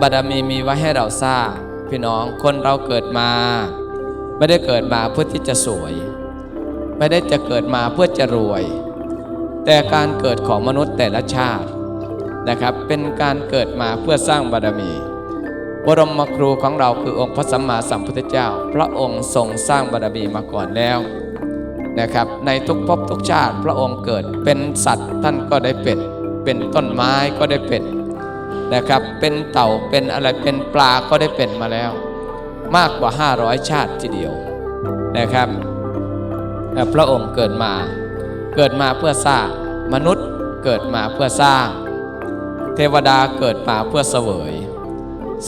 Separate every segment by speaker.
Speaker 1: บารมีมีไว้ให้เราสร้างพี่น้องคนเราเกิดมา ไม่ได้เกิดมาเพื่อที่จะสวย ไม่ได้จะเกิดมาเพื่อจะรวย แต่การเกิดของมนุษย์แต่ละชาตินะครับ เป็นการเกิดมาเพื่อสร้างบารมี บรมครูของเราคือองค์พระสัมมาสัมพุทธเจ้า พระองค์ทรงสร้างบารมีมาก่อนแล้วนะครับ ในทุกภพทุกชาติพระองค์เกิดเป็นสัตว์ท่านก็ได้เป็น เป็นต้นไม้ก็ได้เป็น นะครับ เป็นเต่าเป็นอะไรเป็นปลาก็ได้เป็นมาแล้ว มากกว่า 500 ชาติทีเดียวนะครับพระองค์เกิดมา เกิดมาเพื่อสร้างมนุษย์เกิดมาเพื่อสร้าง เทวดาเกิดมาเพื่อเสวย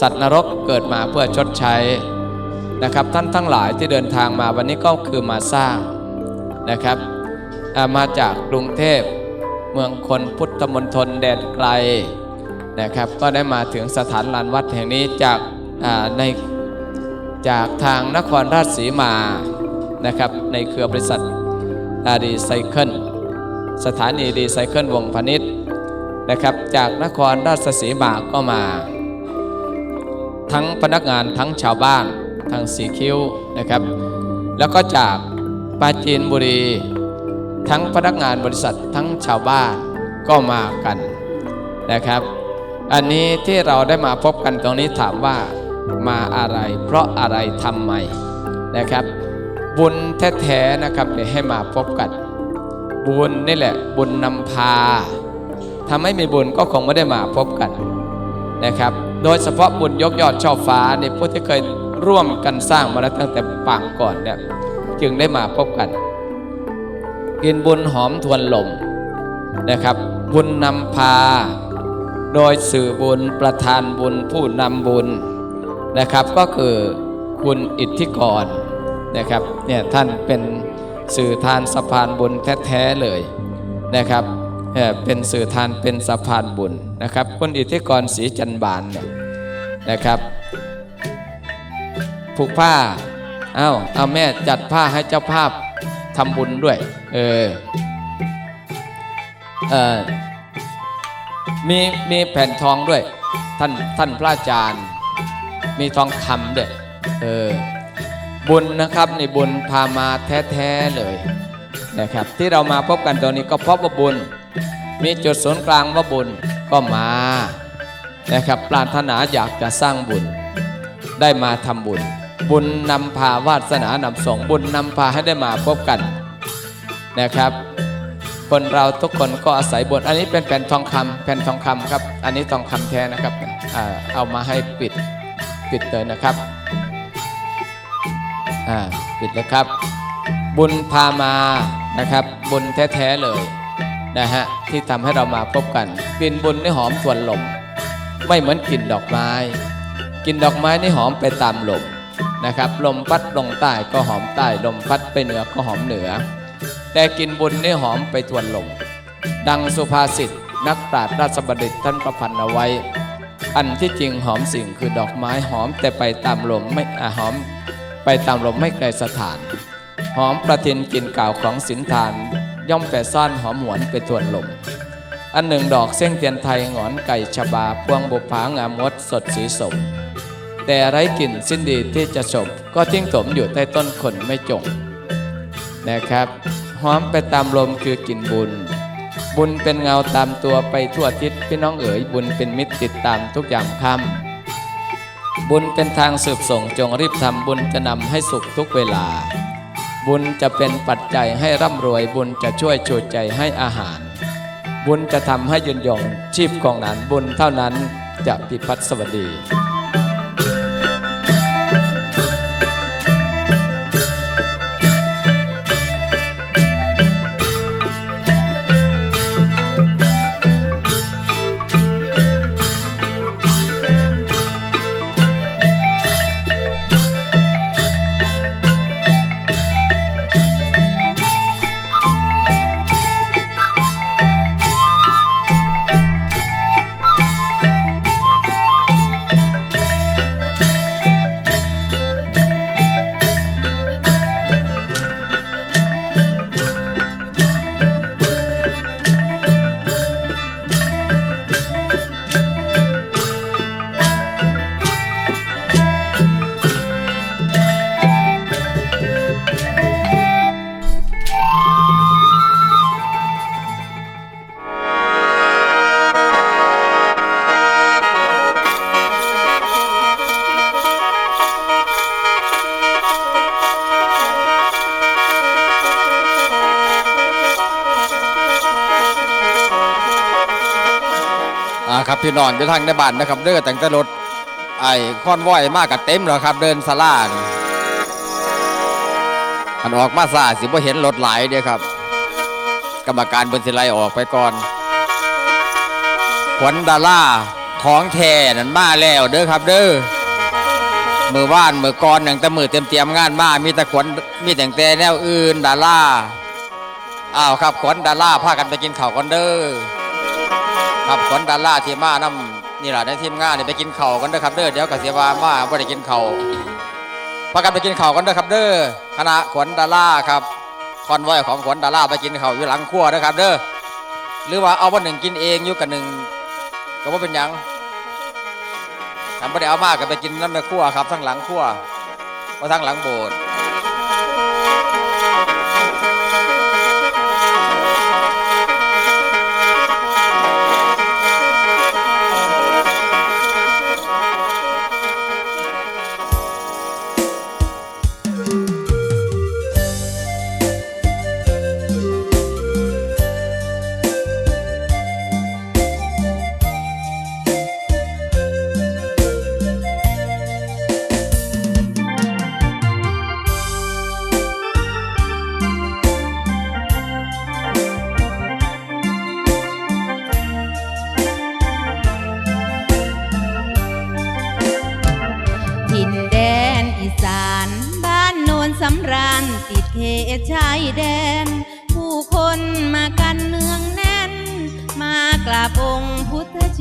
Speaker 1: สัตว์นรกเกิดมาเพื่อชดใช้นะครับ ท่านทั้งหลายที่เดินทางมาวันนี้ก็คือมาสร้างนะครับมาจากกรุงเทพเมืองคนพุทธมณฑลแดนไกล นะครับ ก็ได้มาถึงสถานลานวัดแห่งนี้จากในจากทางนครราชสีมานะครับในเครือบริษัทดีไซเคิลสถานีดีไซเคิลวงพาณิชย์นะครับจากนครราชสีมาก็มา ทั้งพนักงานทั้งชาวบ้านทางสีคิ้วนะครับ แล้วก็จากปราจีนบุรี ทั้งพนักงานบริษัททั้งชาวบ้านก็มากันนะครับ อันนี้ที่เราได้มาพบกันตรงนี้ถามว่ามาอะไร เพราะอะไรทำไมนะครับ บุญแท้ๆนะครับเนี่ยให้มาพบกัน บุญนี่แหละบุญนำพาถ้าไม่มีบุญก็คงไม่ได้มาพบกันนะครับ โดยเฉพาะบุญยกยอดช่อฟ้าในผู้ที่เคยร่วมกันสร้างมาแล้วตั้งแต่ปางก่อนเนี่ยจึงได้มาพบกัน กินบุญหอมทวนลมนะครับ บุญนำพา โดยสื่อบุญประธานบุญผู้นำบุญนะครับ ก็คือคุณอิทธิกรนะครับเนี่ยท่านเป็นสื่อทานสะพานบุญแท้ๆเลยนะครับเอ่อเป็นสื่อทานเป็นสะพานบุญนะครับ คุณอิทธิกรศรีจันบานเนี่ยนะครับผูกผ้าเอาเอาแม่จัดผ้าให้เจ้าภาพทำบุญด้วย เออเออ มีมีแผ่นทองด้วย ท่านท่านพระอาจารย์ มีทองคำด้วยเออบุญนะครับในบุญพามาแท้ๆเลยนะครับ ที่เรามาพบกันตรงนี้ก็เพราะว่าบุญ มีจุดศูนย์กลางว่าบุญก็มานะครับปรารถนาอยากจะสร้างบุญ ได้มาทำบุญ บุญนำพาวาสนานำส่งบุญนำพาให้ได้มาพบกันนะครับ คนเราทุกคนก็อาศัยบุญอันนี้เป็นแผ่นทองคำแผ่นทองคำครับ อันนี้ทองคำแท้นะครับอเอามาให้ปิดปิดเลยนะครับอ่าปิดเลยครับ บุญพามานะครับ บุญแท้ๆเลยนะฮะที่ทำให้เรามาพบกันกลิ่นบุญนี่หอมทวนลม ไม่เหมือนกลิ่นดอกไม้กลิ่นดอกไม้นี่หอมไปตามลมนะครับ ลมพัดลงใต้ก็หอมใต้ ลมพัดไปเหนือก็หอมเหนือ แต่กินบุญนี่หอมไปทวนลมดังสุภาษิตนักปราชญ์ราชบัณฑิตท่านประพันธ์เอาไว้ อันที่จริงหอมสิ่งคือดอกไม้หอมแต่ไปตามลมไม่อหอม ไปตามลมไม่ไกลสถาน หอมประทินกลิ่นเก่าของสินทาน ย่อมแปดซ่อนหอมหวนไปทวนลม อันหนึ่งดอกเส้นเทียนไทยหงอนไก่ชบาพวงบุผางามดสดสีสมแต่ไร้กลิ่นสิ้นดีที่จะฉบก็ทิ้งถมอยู่ใต้ต้นคนไม่จง นะครับ หอมไปตามลมคือกลิ่นบุญ บุญเป็นเงาตามตัวไปทั่วทิศพี่น้องเอ๋ยบุญเป็นมิตรติดตามทุกอย่างคำบุญเป็นทางสืบส่งจงรีบทำบุญจะนำให้สุขทุกเวลา บุญจะเป็นปัจจัยให้ร่ำรวยบุญจะช่วยชูใจให้อาหาร บุญจะทำให้ยืนยงชีพของนั้นบุญเท่านั้นจะพิพัฒน์สวัสดี่า
Speaker 2: ครับพี่น้องอยู่ทางในบ้านนะครับ เด้อแต่งแต่รถไอ้คอนวอยมากกับเต็มแล้วครับ เดินสลานี่อันออกมาซาสิบ่เห็นรถหลายเด้อครับ กรรมการเบิ่นสิไลออกไปก่อนขวัญดาราของแท้นั่นมาแล้วเด้อครับ เด้อมือว่านมือก่อนหนังแต่มือเตรียมเตรียมๆงานมา มีแต่ขวัญมีแต่งแต่แนวอื่นดาราอ้าวครับขวัญดาราพากันไปกินข้าวกันเด้อ ครับขนดาราที่มานำนี่แหละในทีมงานนี่ไปกินเข้ากันเด้อครับเด้อเดี๋ยวกเสียว่ามาบ่ได้กินเข้าพากันไปกินเข้ากันเด้อครับเด้อคณะขนดาราครับคอนไว้ของขนดาราไปกินเข้าอยู่หลังครัวเด้อครับ เด้อหรือว่าเอาวันหนึ่งกินเองอยู่กันหนึ่งก็ว่าเป็นยังทำบ่ได้เอามากก็ไปกินน้ำในครัวครับทั้งหลังครัวว่าทั้งหลังโบสถ์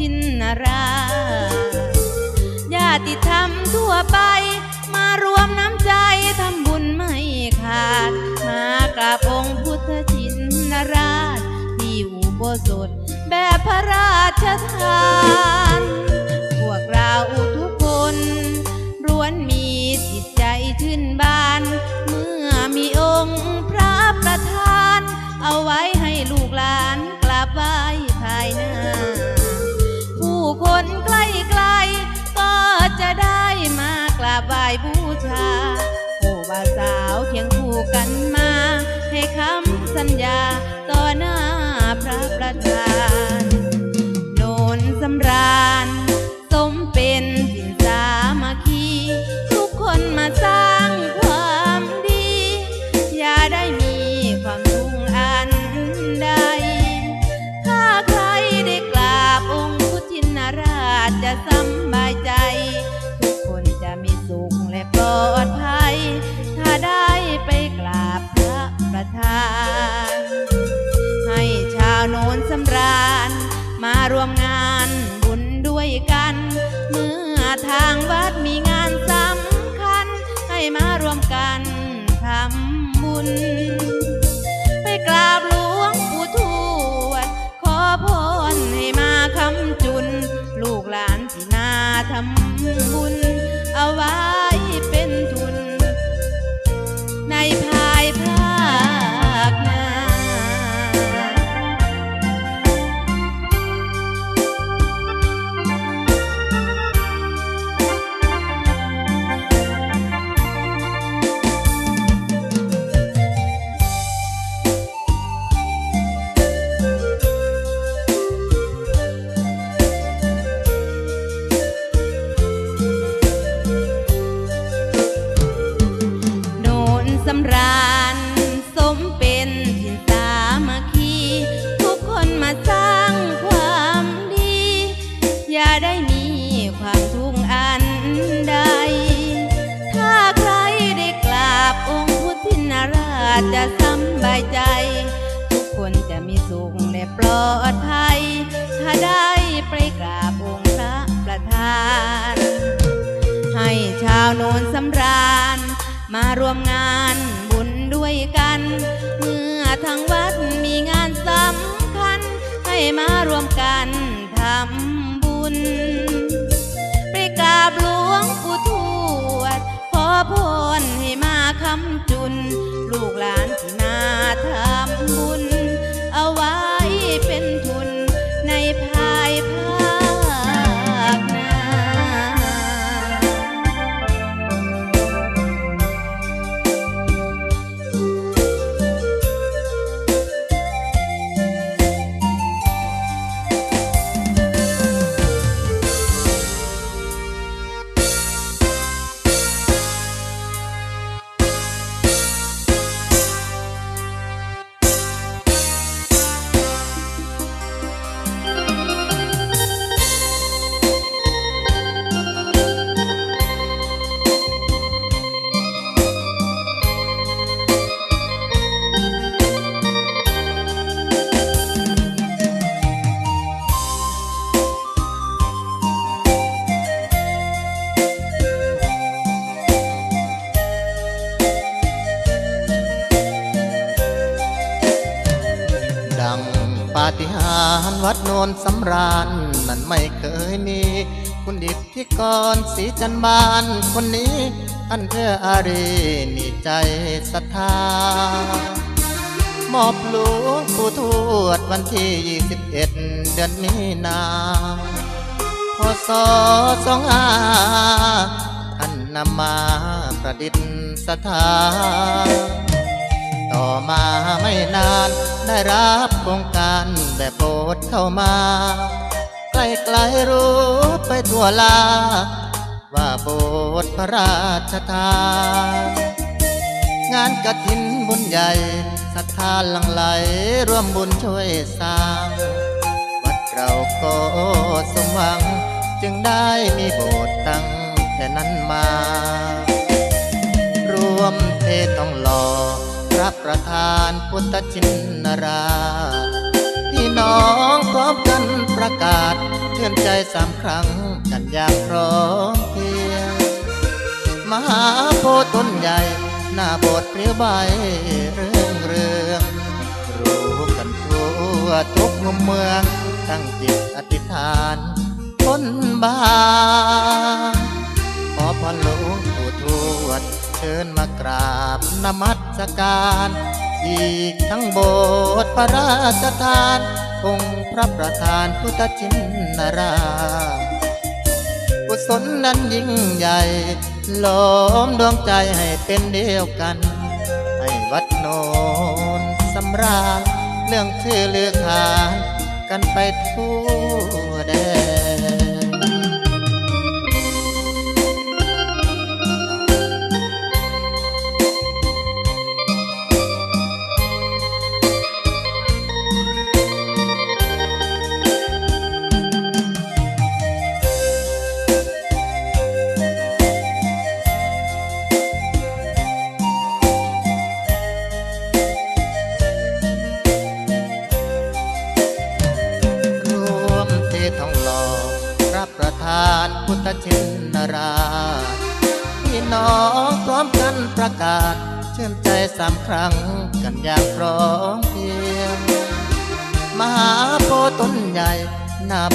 Speaker 3: ชินราชญาติธรรมทั่วไป มารวมน้ำใจทำบุญไม่ขาด มากราบองค์พุทธชินราช ที่อุโบสถแบบพระราชทาน พวกเราทุกคนล้วนมีจิตใจชื่นบาน เมื่อมีองค์พระประธาน เอาไว้ให้ลูกหลานกราบไหว้ภายหน้า คนใกล้ก็จะได้มากราบไหว้บูชาผู้บ่าวสาวเคียงคู่กันมา บุญเอาไว้ำราญสมเป็นถิ่นสามัคคีทุกคนมาสร้างความดี อย่าได้มีความทุกข์อันใด ถ้าใครได้กราบองค์พุทธินราชจะสำบายใจ ทุกคนจะมีสุขและปลอดภัย ถ้าได้ไปกราบองค์พระประธาน ให้ชาวโนนสำราญ มารวมงานบุญด้วยกัน เมื่อทางวัดมีงานสำคัญ ให้มารวมกันทำบุญ ไปกราบหลวงปู่ทวด ขอพรให้มาคำจุน ลูกหลานที่นาทำบุญ เอาไว้
Speaker 4: สำราญมันไม่เคยมี คุณดิบที่กรศรีจันบานคนนี้ท่านเพื่ออารีมีใจศรัทธามอบหลวงปู่ทวดวันที่ 21 เดือนมีนาพศสองห้าท่านนำมาประดิษฐาน ต่อมาไม่นาน ได้รับโครงการแบบโบสถ์เข้ามาไกลไกลๆรู้ไปทั่วลา ว่าโบสถ์พระราชทานงานกระถินบุญใหญ่ศรัทธาหลังไหลร่วมบุญช่วยสร้าง วัดเราก็สมหวัง จึงได้มีโบสถ์ตั้งแต่นั้นมา รวมเทต้องหล่อ พระประธานพุทธชินราพี่น้องพร้อมกันประกาศเชื่อใจสามครั้งกันอย่างพร้อมเพรียงมหาโพธิ์ต้นใหญ่หน้าโบสถ์เปลี่ยวใบเรื่องเรืองรู้กันทั่วทุกมุมเมืองตั้งจิตอธิษฐานพ้นบานขอพรหลวงปู่ทวดเชิญมากราบนมัส การ อีกทั้งโบสถ์พระราชทาน องค์พระประธานพุทธชินราชกุศลนั้นยิ่งใหญ่หลอมดวงใจให้เป็นเดียวกัน ให้วัดโนนสำราญเรื่องชื่อเลือขานกันไปทั่วแดน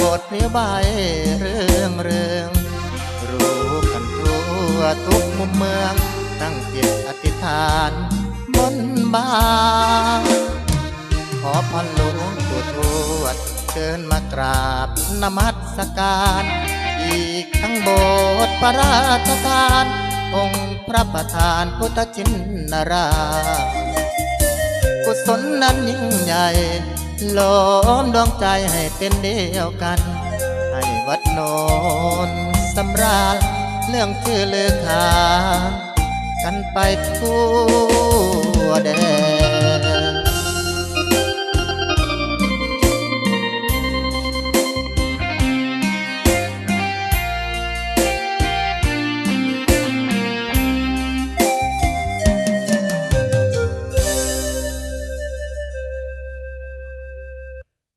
Speaker 4: บสถ์เพลียวใบเรื่องเรืองรู้กันทั่วทุกมุมเมือง ตั้งจิตอธิษฐานบนบานขอพรหลวงปู่ทวดเชิญมากราบนมัสการ อีกทั้งโบสถ์พระราชทาน องค์พระประธานพุทธชินนารา กุศลนั้นยิ่งใหญ่ หลอมดวงใจให้เป็นเดียวกัน ให้วัดโนนสำราญเรื่องชื่อเลือขากันไปทั่วแดน